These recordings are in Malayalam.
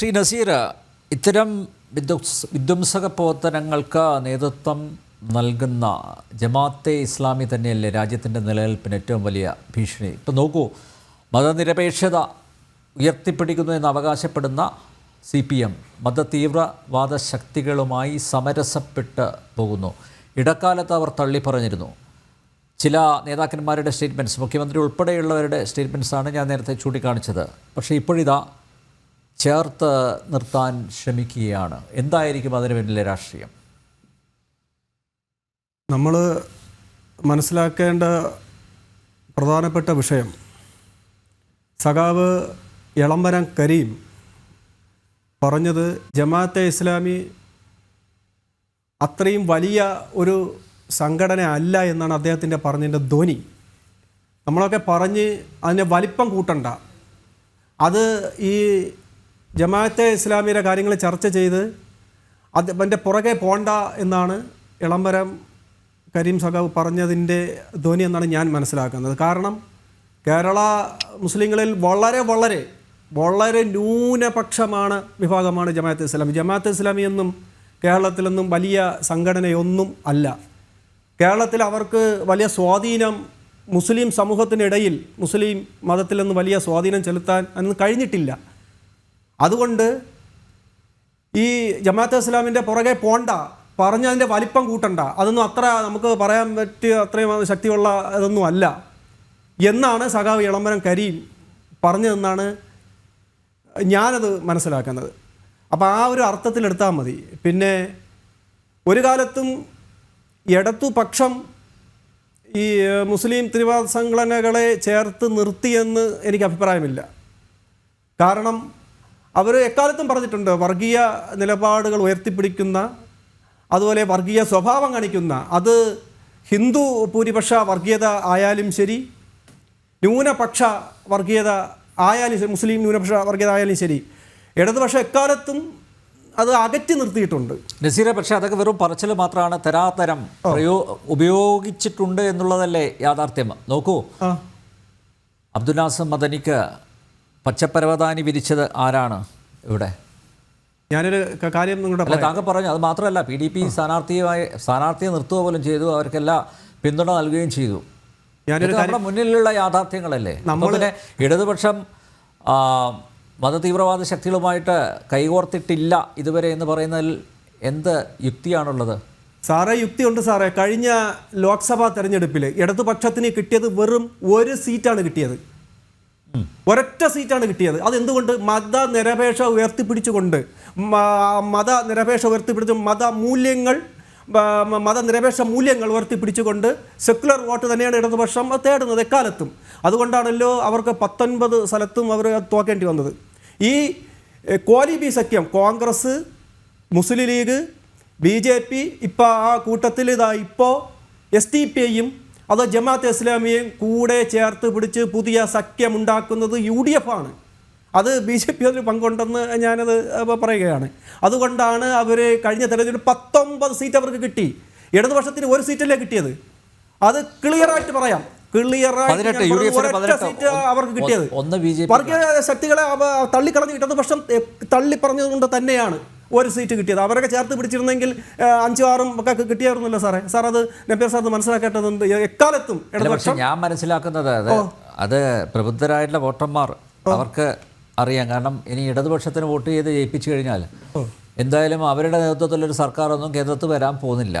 ശ്രീ നസീർ ഇത്തരം വിധ്വംസ വിധ്വംസക പ്രവർത്തനങ്ങൾക്ക് നേതൃത്വം നൽകുന്ന ജമാഅത്തെ ഇസ്ലാമി തന്നെയല്ലേ രാജ്യത്തിന്റെ നിലനിൽപ്പിന് ഏറ്റവും വലിയ ഭീഷണി? ഇപ്പം നോക്കൂ മതനിരപേക്ഷത ഉയർത്തിപ്പിടിക്കുന്നു എന്ന് അവകാശപ്പെടുന്ന സി പി എം മതതീവ്രവാദ ശക്തികളുമായി സമരസപ്പെട്ട് പോകുന്നു. ഇടക്കാലത്ത് അവർ തള്ളിപ്പറഞ്ഞിരുന്നു. ചില നേതാക്കന്മാരുടെ സ്റ്റേറ്റ്മെന്റ്സ് മുഖ്യമന്ത്രി ഉൾപ്പെടെയുള്ളവരുടെ സ്റ്റേറ്റ്മെന്റ്സാണ് ഞാൻ നേരത്തെ ചൂണ്ടിക്കാണിച്ചത്. പക്ഷേ ഇപ്പോഴിതാ ചേർത്ത് നിർത്താൻ ശ്രമിക്കുകയാണ്. എന്തായിരിക്കും അതിന് പിന്നിലെ രാഷ്ട്രീയം? നമ്മൾ മനസ്സിലാക്കേണ്ട പ്രധാനപ്പെട്ട വിഷയം സഖാവ് എളംബരം കരീം പറഞ്ഞത് ജമാഅത്തെ ഇസ്ലാമി അത്രയും വലിയ ഒരു സംഘടന അല്ല എന്നാണ് അദ്ദേഹത്തിന്റെ പറഞ്ഞതിന്റെ ധ്വനി. നമ്മളൊക്കെ പറഞ്ഞ് അതിന്റെ വലിപ്പം കൂട്ടണ്ട. അത് ഈ ജമാഅത്തെ ഇസ്ലാമിയുടെ കാര്യങ്ങൾ ചർച്ച ചെയ്ത് അത് അതിന്റെ പുറകെ പോണ്ട എന്നാണ് ഇളംബരം കരീം സഖാവ് പറഞ്ഞതിന്റെ ധ്വനി എന്നാണ് ഞാൻ മനസ്സിലാക്കുന്നത്. കാരണം കേരള മുസ്ലിങ്ങളിൽ വളരെ വളരെ വളരെ ന്യൂനപക്ഷമാണ് വിഭാഗമാണ് ജമാഅത്ത് ഇസ്ലാമി. ജമാഅത്ത് ഇസ്ലാമി എന്നും കേരളത്തിലൊന്നും വലിയ സംഘടനയൊന്നും അല്ല. കേരളത്തിൽ അവർക്ക് വലിയ സ്വാധീനം മുസ്ലിം സമൂഹത്തിനിടയിൽ മുസ്ലിം മതത്തിൽ നിന്ന് വലിയ സ്വാധീനം ചെലുത്താൻ അന്ന് കഴിഞ്ഞിട്ടില്ല. അതുകൊണ്ട് ഈ ജമാഅത്തെ ഇസ്ലാമിന്റെ പുറകെ പോണ്ട പറഞ്ഞതിന്റെ വലിപ്പം കൂട്ടണ്ട. അതൊന്നും അത്ര നമുക്ക് പറയാൻ പറ്റിയ അത്രയും ശക്തിയുള്ള ഇതൊന്നും അല്ല. എന്നാണ് സഖാവ് ഇളംബരം കരീം പറഞ്ഞതെന്നാണ് ഞാനത് മനസ്സിലാക്കുന്നത്. അപ്പോൾ ആ ഒരു അർത്ഥത്തിലെടുത്താൽ മതി. പിന്നെ ഒരു കാലത്തും ഇടത്തുപക്ഷം ഈ മുസ്ലിം തിരുവാദ സംഘടനകളെ ചേർത്ത് നിർത്തിയെന്ന് എനിക്ക് അഭിപ്രായമില്ല. കാരണം അവർ എക്കാലത്തും പറഞ്ഞിട്ടുണ്ട് വർഗീയ നിലപാടുകൾ ഉയർത്തിപ്പിടിക്കുന്ന അതുപോലെ വർഗീയ സ്വഭാവം കാണിക്കുന്ന അത് ഹിന്ദു ഭൂരിപക്ഷ വർഗീയത ആയാലും ശരി ന്യൂനപക്ഷ വർഗീയത ആയാലും ശരി മുസ്ലിം ന്യൂനപക്ഷ വർഗീയത ആയാലും ശരി ഇടതുപക്ഷ എക്കാലത്തും അത് അകറ്റി നിർത്തിയിട്ടുണ്ട്. നസീറെ പക്ഷേ അതൊക്കെ വെറും പറച്ചിൽ മാത്രമാണ്. തരാതരം പ്രയോ ഉപയോഗിച്ചിട്ടുണ്ട് എന്നുള്ളതല്ലേ യാഥാർത്ഥ്യം. നോക്കൂ. അബ്ദുൽ നാസർ മദനിക്ക് പച്ചപ്പരവതാനി വിരിച്ചത് ആരാണ് ഇവിടെ? ഞാനൊരു കാര്യം നിങ്ങളുടെ താങ്കൾ പറഞ്ഞു? അത് മാത്രമല്ല പി ഡി പി സ്ഥാനാർത്ഥിയുമായി സ്ഥാനാർത്ഥിയെ നിർത്തുക പോലും ചെയ്തു അവർക്കെല്ലാം പിന്തുണ നൽകുകയും ചെയ്തു. ഞാനൊരു നമ്മുടെ മുന്നിലുള്ള യാഥാർത്ഥ്യങ്ങളല്ലേ? നമ്മളിനെ ഇടതുപക്ഷം മതതീവ്രവാദ ശക്തികളുമായിട്ട് കൈകോർത്തിട്ടില്ല ഇതുവരെ എന്ന് പറയുന്നതിൽ എന്ത് യുക്തിയാണുള്ളത്? സാറേ യുക്തിയുണ്ട് സാറേ. കഴിഞ്ഞ ലോക്സഭാ തെരഞ്ഞെടുപ്പിൽ ഇടതുപക്ഷത്തിന് കിട്ടിയത് വെറും ഒരു സീറ്റാണ് കിട്ടിയത്. ഒരൊറ്റ സീറ്റാണ് കിട്ടിയത്. അതെന്തുകൊണ്ട്? മതനിരപേക്ഷ ഉയർത്തിപ്പിടിച്ചുകൊണ്ട് മത മതനിരപേക്ഷ ഉയർത്തിപ്പിടിച്ച് മതമൂല്യങ്ങൾ മൂല്യങ്ങൾ മതനിരപേക്ഷ മൂല്യങ്ങൾ ഉയർത്തിപ്പിടിച്ചുകൊണ്ട് സെക്കുലർ വോട്ട് തന്നെയാണ് ഇടതുപക്ഷം അത് തേടുന്നത് എക്കാലത്തും. അതുകൊണ്ടാണല്ലോ അവർക്ക് പത്തൊൻപത് സ്ഥലത്തും അവർ തോക്കേണ്ടി വന്നത്. ഈ കോലി കോലിബി സഖ്യം Congress Muslim League B J P ഇപ്പോൾ ആ കൂട്ടത്തിൽ ഇതാ ഇപ്പോൾ എസ് ഡി പി ഐയും അതോ ജമാഅത്ത് ഇസ്ലാമിയെയും കൂടെ ചേർത്ത് പിടിച്ച് പുതിയ സഖ്യമുണ്ടാക്കുന്നത് യു ഡി എഫ് ആണ് അത് ബി ജെ പി അതിൽ പങ്കുണ്ടെന്ന് ഞാനത് പറയുകയാണ്. അതുകൊണ്ടാണ് അവർ കഴിഞ്ഞ തെരഞ്ഞെടുപ്പ് പത്തൊമ്പത് സീറ്റ് അവർക്ക് കിട്ടി. ഇടതുപക്ഷത്തിന് ഒരു സീറ്റല്ലേ കിട്ടിയത്. അത് ക്ലിയറായിട്ട് പറയാം. അവർക്ക് കിട്ടിയത്. വർഗീയ ശക്തികളെ തള്ളിക്കളഞ്ഞ് ഇടതുപക്ഷം തള്ളിപ്പറഞ്ഞത് തള്ളിപ്പറഞ്ഞതുകൊണ്ട് തന്നെയാണ്. ഒരു സീറ്റ് കിട്ടിയത്. അവരൊക്കെ ചേർത്ത് പിടിച്ചിരുന്നെങ്കിൽ അഞ്ചു ആറും ഒക്കെ കിട്ടിയായിരുന്നല്ലോ സാറേ. സാർ അത് നബീർ സാർ മനസ്സിലാക്കേണ്ടതുണ്ട്. എക്കാലത്തും അല്ല പക്ഷെ ഇടതുപക്ഷം. ഞാൻ മനസ്സിലാക്കുന്നത് അത് അത് പ്രബുദ്ധരായിട്ടുള്ള വോട്ടർമാർ അവർക്ക് അറിയാം. കാരണം ഇനി ഇടതുപക്ഷത്തിന് വോട്ട് ചെയ്ത് ജയിപ്പിച്ചു കഴിഞ്ഞാൽ എന്തായാലും അവരുടെ നേതൃത്വത്തിലൊരു സർക്കാരൊന്നും കേന്ദ്രത്തിൽ വരാൻ പോകുന്നില്ല.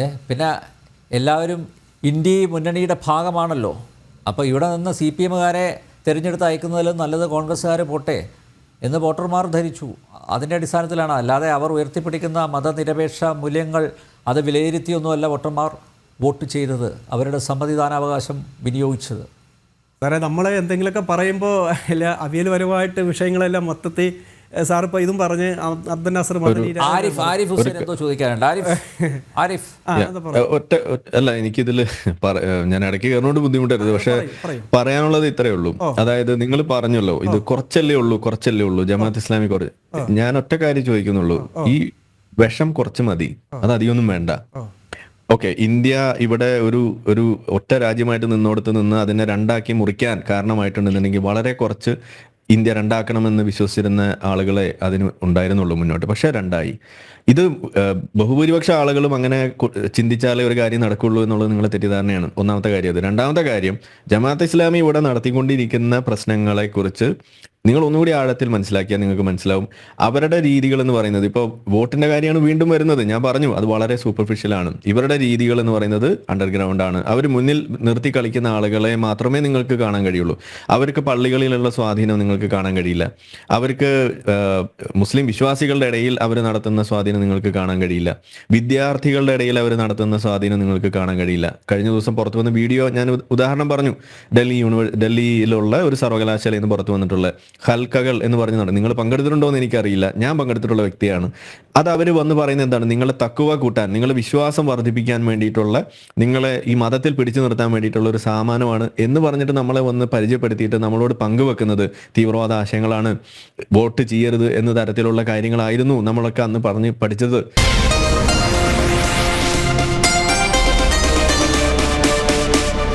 ഏ പിന്നെ എല്ലാവരും ഇന്ത്യ മുന്നണിയുടെ ഭാഗമാണല്ലോ. അപ്പോൾ ഇവിടെ നിന്ന് സി പി എമ്മുകാരെ തിരഞ്ഞെടുത്ത് അയക്കുന്നതിലും നല്ലത് കോൺഗ്രസ്സുകാർ പോട്ടെ. എന്ന് വോട്ടർമാർ ധരിച്ചു. അതിന്റെ അടിസ്ഥാനത്തിലാണ്. അല്ലാതെ അവർ ഉയർത്തിപ്പിടിക്കുന്ന മതനിരപേക്ഷ മൂല്യങ്ങൾ അത് വിലയിരുത്തിയൊന്നുമല്ല വോട്ടർമാർ വോട്ട് ചെയ്തത്. അവരുടെ സമ്മതിദാനാവകാശം വിനിയോഗിച്ചത്. സാറേ നമ്മളെ എന്തെങ്കിലുമൊക്കെ പറയുമ്പോൾ എല്ലാ അവിയൽപരമായിട്ട് വിഷയങ്ങളെല്ലാം മൊത്തത്തിൽ സാർ ഇപ്പോൾ ഇതും പറഞ്ഞ് അബ്- അബ്ദുൽ നാസർ മദനി ആരിഫ് ആരിഫ് ഹുസൈൻ എന്തോ ചോദിക്കാനുണ്ട്? ആരിഫ് ആരിഫ്. ഒറ്റ അല്ല എനിക്കിതിൽ ഞാൻ ഇടയ്ക്ക് കയറുന്നോണ്ട് ബുദ്ധിമുട്ടരുത്. പക്ഷെ പറയാനുള്ളത് ഇത്രയേ ഉള്ളൂ. അതായത് നിങ്ങൾ പറഞ്ഞല്ലോ ഇത് കുറച്ചല്ലേ ഉള്ളൂ കുറച്ചല്ലേ ഉള്ളൂ ജമാഅത്ത് ഇസ്ലാമി കുറച്ച്. ഞാൻ ഒറ്റ കാര്യം ചോദിക്കുന്നുള്ളൂ. ഈ വിഷം കുറച്ച് മതി അത് അധികമൊന്നും വേണ്ട. ഓക്കെ ഇന്ത്യ ഇവിടെ ഒരു ഒരു ഒറ്റ രാജ്യമായിട്ട് നിന്നോടത്ത് നിന്ന് അതിനെ രണ്ടാക്കി മുറിക്കാൻ കാരണമായിട്ടുണ്ടെന്നുണ്ടെങ്കിൽ വളരെ കുറച്ച് ഇന്ത്യ രണ്ടാക്കണമെന്ന് വിശ്വസിച്ചിരുന്ന ആളുകളെ അതിന് ഉണ്ടായിരുന്നുള്ളൂ മുന്നോട്ട്. പക്ഷേ രണ്ടായി. ഇത് ബഹുഭൂരിപക്ഷ ആളുകളും അങ്ങനെ ചിന്തിച്ചാലേ ഒരു കാര്യം നടക്കുള്ളൂ എന്നുള്ളത് നിങ്ങളെ തെറ്റിദ്ധാരണയാണ്. ഒന്നാമത്തെ കാര്യം അത്. രണ്ടാമത്തെ കാര്യം ജമാഅത്ത് ഇസ്ലാമി ഇവിടെ നടത്തിക്കൊണ്ടിരിക്കുന്ന പ്രശ്നങ്ങളെ കുറിച്ച് നിങ്ങൾ ഒന്നുകൂടി ആഴത്തിൽ മനസ്സിലാക്കിയാൽ നിങ്ങൾക്ക് മനസ്സിലാവും. അവരുടെ രീതികൾ എന്ന് പറയുന്നത് ഇപ്പോൾ വോട്ടിന്റെ കാര്യമാണ് വീണ്ടും വരുന്നത്. ഞാൻ പറഞ്ഞു അത് വളരെ സൂപ്പർഫിഷ്യൽ ആണ്. ഇവരുടെ രീതികൾ എന്ന് പറയുന്നത് അണ്ടർഗ്രൗണ്ട് ആണ്. അവർ മുന്നിൽ നിർത്തി കളിക്കുന്ന ആളുകളെ മാത്രമേ നിങ്ങൾക്ക് കാണാൻ കഴിയുള്ളൂ. അവർക്ക് പള്ളികളിലുള്ള സ്വാധീനം നിങ്ങൾക്ക് കാണാൻ കഴിയില്ല. അവർക്ക് മുസ്ലിം വിശ്വാസികളുടെ ഇടയിൽ അവർ നടത്തുന്ന സ്വാധീനം നിങ്ങൾക്ക് കാണാൻ കഴിയില്ല. വിദ്യാർത്ഥികളുടെ ഇടയിൽ അവർ നടത്തുന്ന സ്വാധീനം നിങ്ങൾക്ക് കാണാൻ കഴിയില്ല. കഴിഞ്ഞ ദിവസം പുറത്തു വന്ന വീഡിയോ ഞാൻ ഉദാഹരണം പറഞ്ഞു. ഡൽഹി യൂണിവേഴ്സ് ഡൽഹിയിലുള്ള ഒരു സർവകലാശാലയിൽ നിന്ന് പുറത്തു വന്നിട്ടുള്ള ഹൽക്കകൾ എന്ന് പറഞ്ഞതാണ്. നിങ്ങൾ പങ്കെടുത്തിട്ടുണ്ടോ എന്ന് എനിക്കറിയില്ല. ഞാൻ പങ്കെടുത്തിട്ടുള്ള വ്യക്തിയാണ്. അത് അവർ വന്ന് പറയുന്നത് എന്താണ്? നിങ്ങളെ തക്കുവ കൂട്ടാൻ നിങ്ങളെ വിശ്വാസം വർദ്ധിപ്പിക്കാൻ വേണ്ടിയിട്ടുള്ള നിങ്ങളെ ഈ മതത്തിൽ പിടിച്ചു നിർത്താൻ വേണ്ടിയിട്ടുള്ള ഒരു സാമാനമാണ് എന്ന് പറഞ്ഞിട്ട് നമ്മളെ വന്ന് പരിചയപ്പെടുത്തിയിട്ട് നമ്മളോട് പങ്കുവെക്കുന്നത് തീവ്രവാദ ആശയങ്ങളാണ്. വോട്ട് ചെയ്യരുത് എന്ന തരത്തിലുള്ള കാര്യങ്ങളായിരുന്നു നമ്മളൊക്കെ അന്ന് പറഞ്ഞ് പഠിച്ചത്.